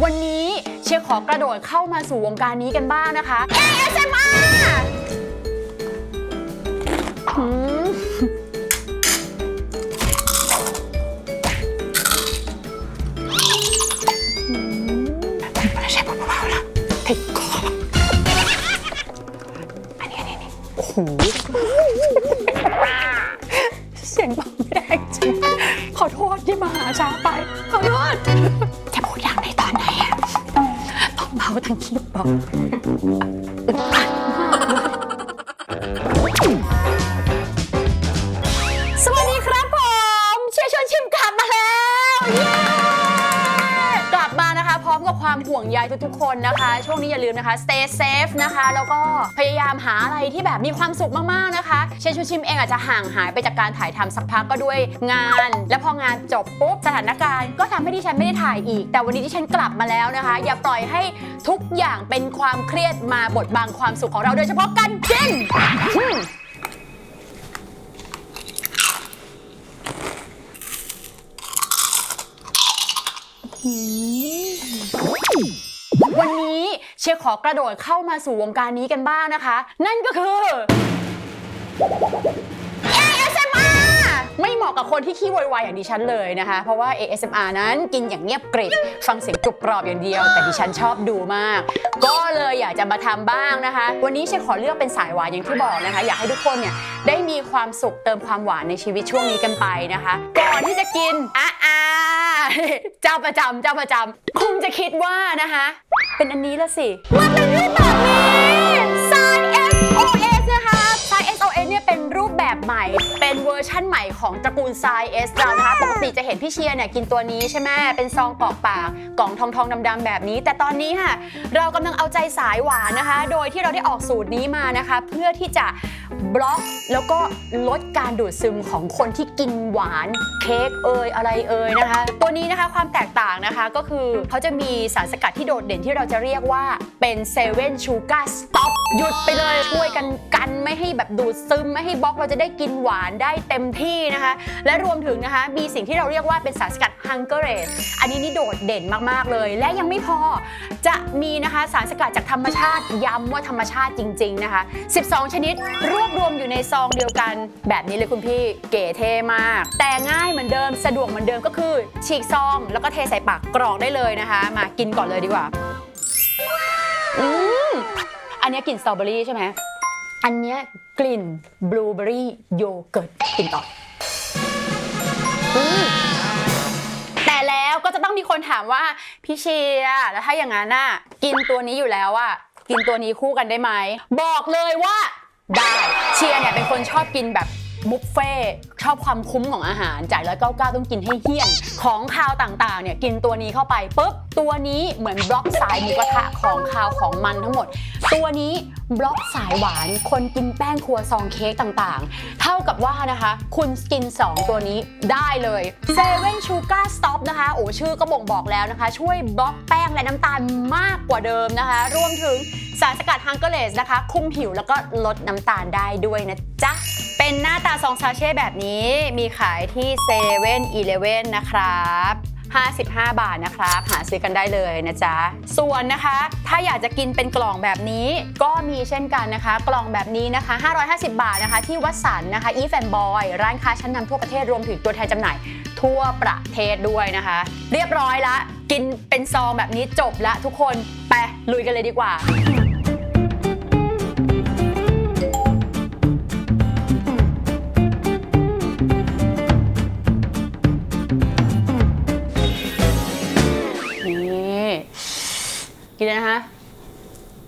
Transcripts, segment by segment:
วันนี้เชียร์ขอกระโดดเข้ามาสู่วงการนี้กันบ้างนะคะ ASMR อืมอืมไม่ใช่เบาๆนะติดคออันนี้อันนี้อันนี้โอ้โหเสียงเบาไม่ได้จริงขอโทษที่มาหาช้าไป ขอโทษ ต้องเบ ห่วงใยทุกๆคนนะคะ ช่วงนี้อย่าลืมนะคะ stay safe นะคะ แล้วก็พยายามหาอะไรที่แบบมีความสุขมากๆนะคะ เชนชูชิมเองอาจจะห่างหายไปจากการถ่ายทำสักพักก็ด้วยงาน และพองานจบปุ๊บสถานการณ์ ก็ทำให้ดิฉันไม่ได้ถ่ายอีก แต่วันนี้ดิฉันกลับมาแล้วนะคะ อย่าปล่อยให้ทุกอย่างเป็นความเครียดมาบดบังความสุขของเราโดยเฉพาะการกิน วันนี้เชียร์ขอกระโดดเข้ามาสู่วงการนี้กันบ้างนะคะ นั่นก็คือ ASMR ไม่เหมาะกับคนที่ขี้โวยวายอย่างดิฉันเลยนะคะ เพราะว่า ASMR นั้นกินอย่างเงียบกริบฟังเสียงกรุบกรอบอย่างเดียว แต่ดิฉันชอบดูมาก ก็เลยอยากจะมาทำบ้างนะคะ วันนี้เชียขอเลือกเป็นสายหวานอย่างที่บอกนะคะ อยากให้ทุกคนเนี่ยได้มีความสุขเติมความหวานในชีวิตช่วงนี้กันไปนะคะ ก่อนที่จะกินอะอ่า เจ้าประจำเจ้าประจำคงจะคิดว่านะคะ เป็นอันนี้ละสิ มันเป็นรูปแบบนี้ Sign SOS นะคะ Sign SOS เนี่ยเป็นรูปแบบใหม่ ร์ชั่นใหม่ของตระกูล Sign S เรานะคะปกติจะเห็นพี่เชียร์เนี่ยกินตัวนี้ใช่ไหมเป็นซองกรอกปากกล่องทองทองดำๆแบบนี้ แต่ตอนนี้ค่ะ เรากำลังเอาใจสายหวานนะคะ โดยที่เราได้ออกสูตรนี้มานะคะ เพื่อที่จะบล็อกแล้วก็ลดการดูดซึมของคนที่กินหวานเค้กเอยอะไรเอยนะคะ ตัวนี้นะคะความแตกต่างนะคะก็คือเขาจะมีสารสกัดที่โดดเด่นที่เราจะเรียกว่าเป็นเซเว่นชูการ์สต็อป หยุดไปเลยช่วยกันกันไม่ให้แบบดูดซึมไม่ให้บล็อกเราจะได้กินหวานได้เต็มที่นะคะ และรวมถึงนะคะมีสิ่งที่เราเรียกว่าเป็นสารสกัดฮังเกอร์เรสอันนี้นี่โดดเด่นมากๆเลย และยังไม่พอจะมีนะคะสารสกัดจากธรรมชาติย้ำว่าธรรมชาติจริง ๆนะคะ 12 ชนิดรวบรวมอยู่ในซองเดียวกัน แบบนี้เลยคุณพี่เก๋เท่มาก แต่ง่ายเหมือนเดิมสะดวกเหมือนเดิมก็คือ ฉีกซอง แล้วก็เทใส่ปากกรอกได้เลยนะคะ มากินก่อนเลยดีกว่าอืม อันเนี้ยกลิ่นสตรอเบอรี่ใช่ไหม อันเนี้ยกลิ่นบลูเบอรี่โยเกิร์ตกินต่ออืมแต่แล้วก็จะต้องมีคนถามว่าพี่เชียร์แล้วถ้าอย่างนั้นน่ะกินตัวนี้อยู่แล้วอะกินตัวนี้คู่กันได้ไหม บอกเลยว่าได้เชียร์เนี่ยเป็นคนชอบกินแบบ บุฟเฟ่ชอบความคุ้มของอาหารจ่ายร้อยเก้าเก้าต้องกินให้เฮี้ยน ของคาวต่างๆเนี่ยกินตัวนี้เข้าไปปุ๊บตัวนี้เหมือนบล็อกสายหมูกระทะของคาวของมันทั้งหมด ตัวนี้บล็อกสายหวานคนกินแป้งครัวซองเค้กต่างๆ เท่ากับว่านะคะ คุณกิน 2 ตัวนี้ได้เลยเซเว่นชูการ์สต็อปนะคะโอ้ชื่อก็บ่งบอกแล้วนะคะ ช่วยบล็อกแป้งและน้ำตาลมากกว่าเดิมนะคะ รวมถึงสารสกัดฮังเกอร์เลสนะคะ คุมผิวแล้วก็ลดน้ำตาลได้ด้วยนะจ๊ะ เป็นหน้าตาซองซาเช่แบบนี้มีขายที่เซเว่นอีเลเว่นนะครับ 55 บาทนะครับ หาซื้อกันได้เลยนะจ๊ะ ส่วนนะคะ ถ้าอยากจะกินเป็นกล่องแบบนี้ ก็มีเช่นกันนะคะ กล่องแบบนี้นะคะ 550 บาทนะคะ ที่วัดสันนะคะอีแฟนบอยร้านค้าชั้นนำทั่วประเทศรวมถึงตัวแทนจำหน่ายทั่วประเทศด้วยนะคะ เรียบร้อยละ กินเป็นซองแบบนี้จบละทุกคนไปลุยกันเลยดีกว่า กินเลยนะคะ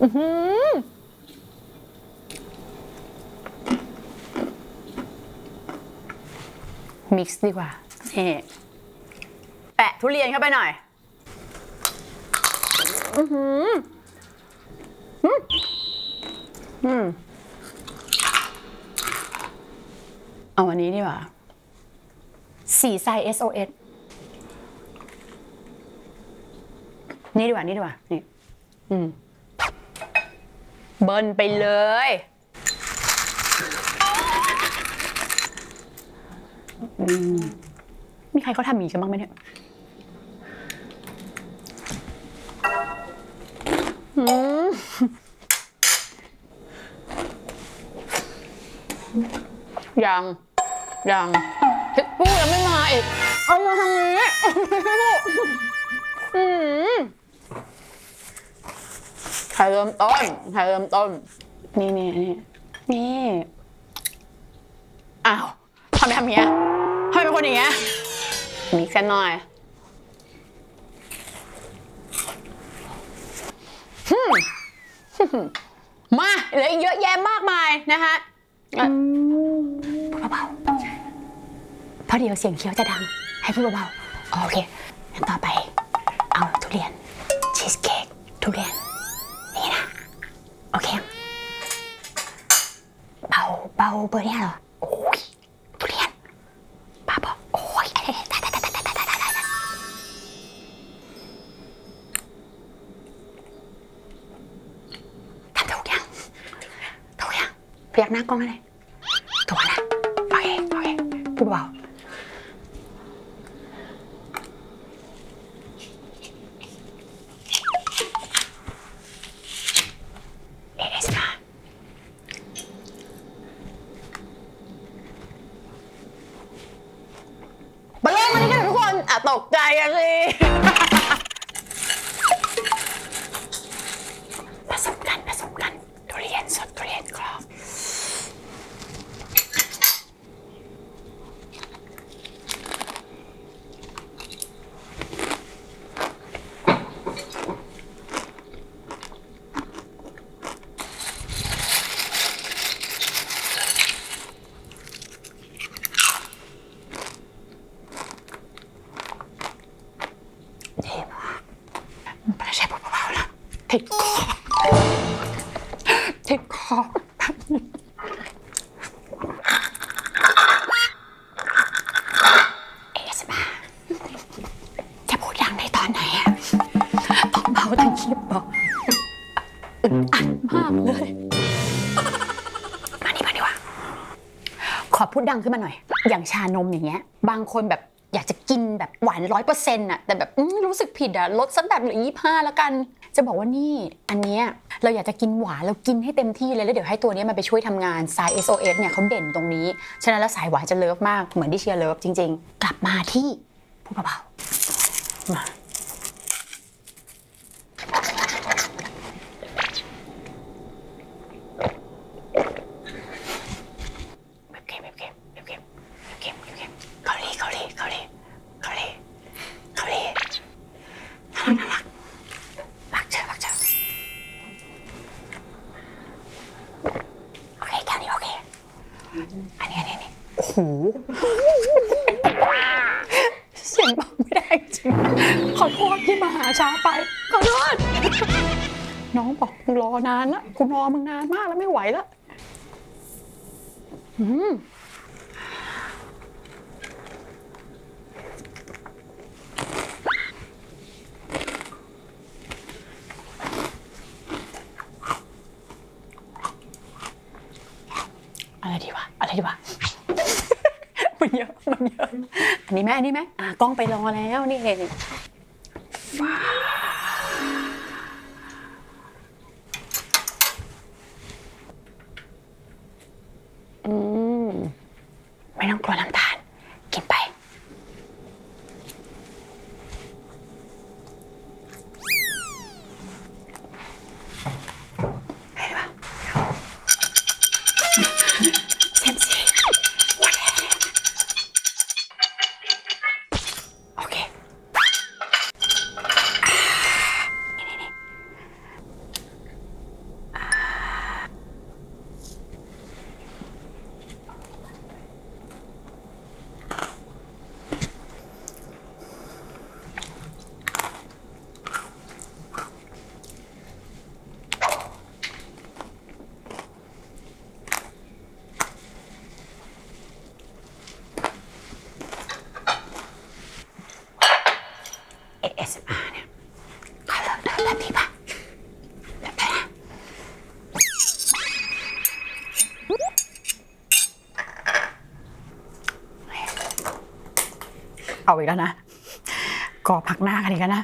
อือหือมิกซ์ดีกว่านี่แปะทุเรียนเข้าไปหน่อย อือหืออืมอืมเอาอันนี้ดีกว่า สีไซ SOS นี่ดีกว่า นี่ดีกว่า นี่อืม เบิ้ลไปเลย มีใครเขาทำมีกันบ้างไหมเนี่ยยัง ยังพูดแล้วไม่มาอีก เอามาทางนี้พูด ใครเริ่มต้นใครเริ่มต้น นี่นี่นี่นี่อ้าวทำไมทำอย่างเงี้ยทำไมเป็นคนอย่างเงี้ยมีกันหน่อยฮึ่มมาเหลืออีกเยอะแยะมากมายนะคะเอ่อพูดเบาๆเพราะเดี๋ยวเสียงเคี้ยวจะดัง ให้พูดเบาๆโอเคงั้นต่อไป เอาทุเรียนชีสเค้กทุเรียนนี่ เบร์ยนี่ยเหรอ โอ้ยทุเรียนป้าบอกโอ้ยตายตายยตายตายตยตาทำถูกยังถูกยังพยักหน้ากล้องได้เลย ตกใจอะสิ อึดอัดมากเลย มานี่มาดีกว่า ขอพูดดังขึ้นมาหน่อย อย่างชานมอย่างเงี้ย บางคนแบบอยากจะกินแบบหวานร้อยเปอร์เซ็นต์อะแต่แบบอื้อรู้สึกผิดอะลดสักแบบเหลือยี่ห้าแล้วกัน จะบอกว่านี่ อันเนี้ยเราอยากจะกินหวานเรากินให้เต็มที่เลยแล้วเดี๋ยวให้ตัวเนี้ยมันไปช่วยทำงานสาย SOS เนี่ยเขาเด่นตรงนี้ ฉะนั้นแล้วสายหวานจะเลิฟมากเหมือนที่เชียร์เลิฟจริง ๆ กลับมาที่พูดเบาๆมา แบบเค็มแบบเค็มแบบเค็มแบบเค็มแบบเค็มเกาหลีเกาหลีเกาหลีเกาหลีเกาหลีน่ารักน่ารักรักเจอรักเจอโอเคแค่นี้โอเค อันนี้อันนี้อันนี้โอ้โหเสียงเบาไม่ได้จริง ขอโทษที่มาหาช้าไป ขอโทษ น้องบอกรอนานละกูรอมึงนานมากแล้วไม่ไหวแล้วอะไรดีวะ อะไรดีวะ มัน เยอะมันเยอะ อันนี้ไหมอันนี้ไหมอะกล้องไปรอแล้วนี่เองว้าวอืมไม่ต้องกลัวน้ำตาล กินไป เห็นปะเซมซีโอเคอ่านี่นี่นี่อ่า ASMR เนี่ยเขาเลิกเดินแบบนี้ปะแบบนี้นะเอาอีกแล้วนะก่อผักหน้ากันอีกแล้วนะ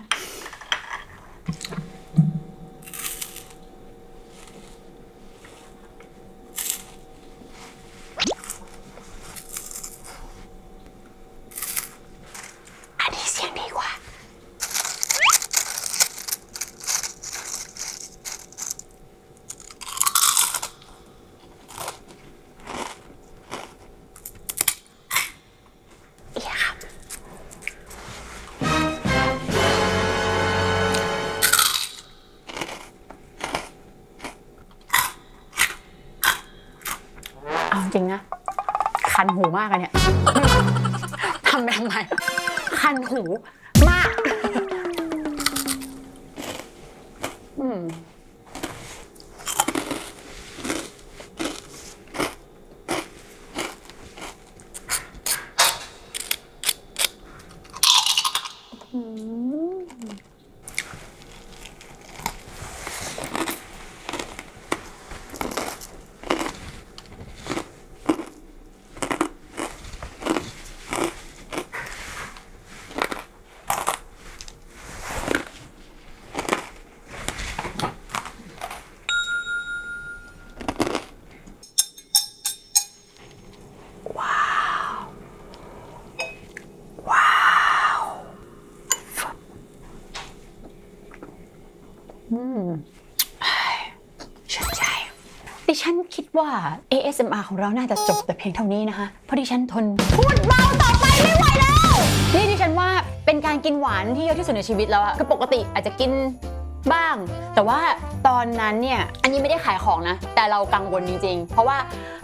จริงนะ คันหูมากอะเนี่ยทำไปทำไมคันหูมาก อืม ชื่นใจ ดิฉันคิด ว่า ASMR ของเราน่าจะจบแต่เพียงเท่านี้นะคะ เพราะดิฉันทนพูดเบาต่อไปไม่ไหวแล้ว นี่ดิฉันว่าเป็นการกินหวานที่เยอะที่สุดในชีวิตแล้วอะคือปกติอาจจะกินบ้าง แต่ว่าตอนนั้นเนี่ย อันนี้ไม่ได้ขายของนะ แต่เรากังวลจริงๆ เพราะว่า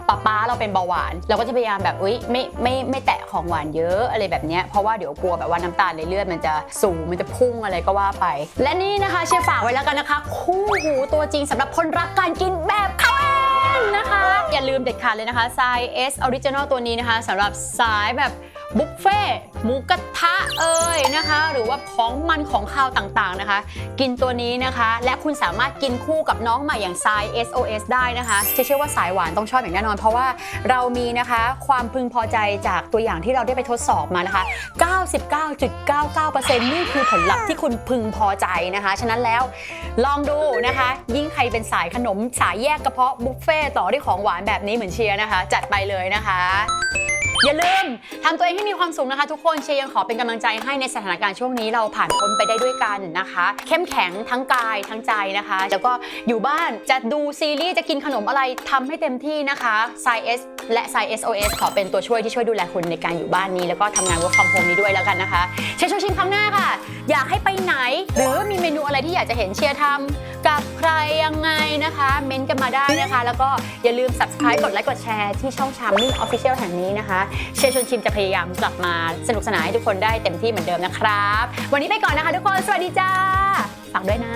ป้าป้าเราเป็นเบาหวาน เราก็จะพยายามแบบอุ้ยไม่ไม่ไม่แตะของหวานเยอะอะไรแบบเนี้ยเพราะว่าเดี๋ยวกลัวแบบว่าน้ำตาลในเลือดมันจะสูงมันจะพุ่งอะไรก็ว่าไป และนี่นะคะเชียร์ฝากไว้แล้วกันนะคะ คู่หูตัวจริงสำหรับคนรักการกินแบบเขาเอง นะคะ อย่าลืมเด็ดขาดเลยนะคะไซส์ S original ตัวนี้นะคะสำหรับสายแบบ บุฟเฟ่ต์หมูกระทะเอ่ยนะคะ หรือว่าของมันของข้าวต่างๆนะคะ กินตัวนี้นะคะ และคุณสามารถกินคู่กับน้องใหม่อย่าง size SOS ได้นะคะเชื่อว่าสายหวานต้องชอบอย่างแน่นอน เพราะว่าเรามีนะคะความพึงพอใจจากตัวอย่างที่เราได้ไปทดสอบมานะคะ 99.99%นี่คือผลลัพธ์ที่คุณพึงพอใจนะคะ ฉะนั้นแล้วลองดูนะคะ ยิ่งใครเป็นสายขนมสายแยกกระเพาะบุฟเฟ่ต์ต่อด้วยของหวานแบบนี้เหมือนเชียร์นะคะ จัดไปเลยนะคะ อย่าลืมทำตัวเองให้มีความสุขนะคะ ทุกคนเชียร์ยังขอเป็นกำลังใจให้ในสถานการณ์ช่วงนี้เราผ่านพ้นไปได้ด้วยกันนะคะ เข้มแข็งทั้งกายทั้งใจนะคะ แล้วก็อยู่บ้านจะดูซีรีส์จะกินขนมอะไรทำให้เต็มที่นะคะไซเอส และ s i SOS ขอเป็นตัวช่วยที่ช่วยดูแลคุณในการอยู่บ้านนี้ แล้วก็ทำงาน work from home นี้ด้วยแล้วกันนะคะเชียร์ชวนชิมครั้งหน้าค่ะ อยากให้ไปไหน หรือมีเมนูอะไรที่อยากจะเห็นเชียร์ทำกับใครยังไงนะคะ เม้นต์กันมาได้นะคะ แล้วก็อย่าลืม subscribe กดไลค์กดแชร์ที่ช่องชามมิ่ง Official แห่งนี้นะคะเชียร์ชวนชิมจะพยายามกลับมาสนุกสนานให้ทุกคนได้เต็มที่เหมือนเดิมนะครับ วันนี้ไปก่อนนะคะทุกคนสวัสดีจ้าฝากด้วยนะ